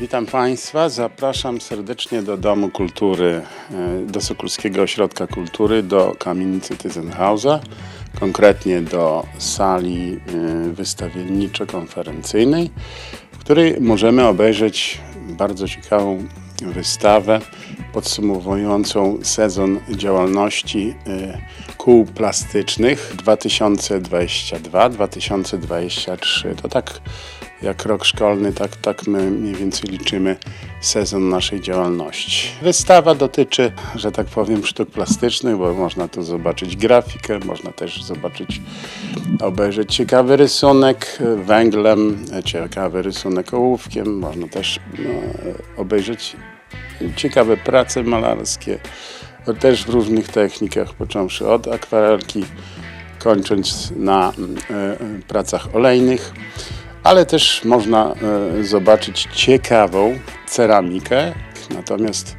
Witam Państwa, zapraszam serdecznie do Domu Kultury, e, do Sokulskiego Ośrodka Kultury, do kamienicy Tyzenhausa, konkretnie do sali e, wystawienniczo-konferencyjnej, w której możemy obejrzeć bardzo ciekawą wystawę podsumowującą sezon działalności e, kół plastycznych 2022-2023. To tak jak rok szkolny, tak, tak my mniej więcej liczymy sezon naszej działalności. Wystawa dotyczy, że tak powiem, sztuk plastycznych, bo można tu zobaczyć grafikę, można też zobaczyć, obejrzeć ciekawy rysunek węglem, ciekawy rysunek ołówkiem, można też no, obejrzeć ciekawe prace malarskie, też w różnych technikach, począwszy od akwarelki, kończąc na e, e, pracach olejnych, ale też można e, zobaczyć ciekawą ceramikę, natomiast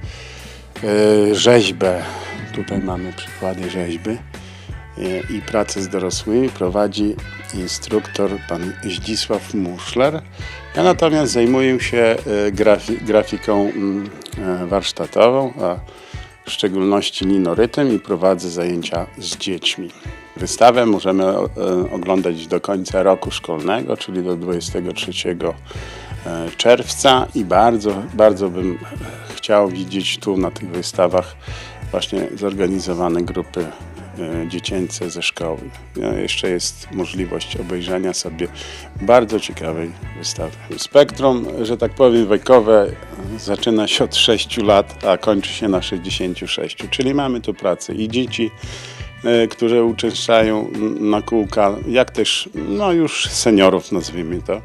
e, rzeźbę, tutaj mamy przykłady rzeźby e, i pracę z dorosłymi prowadzi instruktor pan Zdzisław Muszler. Ja natomiast zajmuję się grafi grafiką mm, warsztatową, a w szczególności linorytem i prowadzę zajęcia z dziećmi. Wystawę możemy e, oglądać do końca roku szkolnego, czyli do 23 e, czerwca i bardzo, bardzo bym e, chciał widzieć tu na tych wystawach właśnie zorganizowane grupy dziecięce ze szkoły. Jeszcze jest możliwość obejrzenia sobie bardzo ciekawej wystawy. Spektrum, że tak powiem, wiekowe zaczyna się od 6 lat, a kończy się na 66, czyli mamy tu pracę i dzieci, które uczęszczają na kółka, jak też no już seniorów nazwijmy to.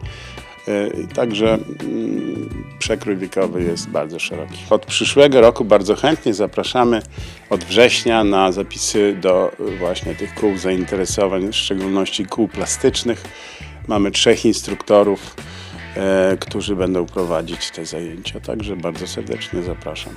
I Także mm, przekrój wiekowy jest bardzo szeroki. Od przyszłego roku bardzo chętnie zapraszamy od września na zapisy do y, właśnie tych kół zainteresowań, w szczególności kół plastycznych. Mamy trzech instruktorów, którzy będą prowadzić te zajęcia, także bardzo serdecznie zapraszam.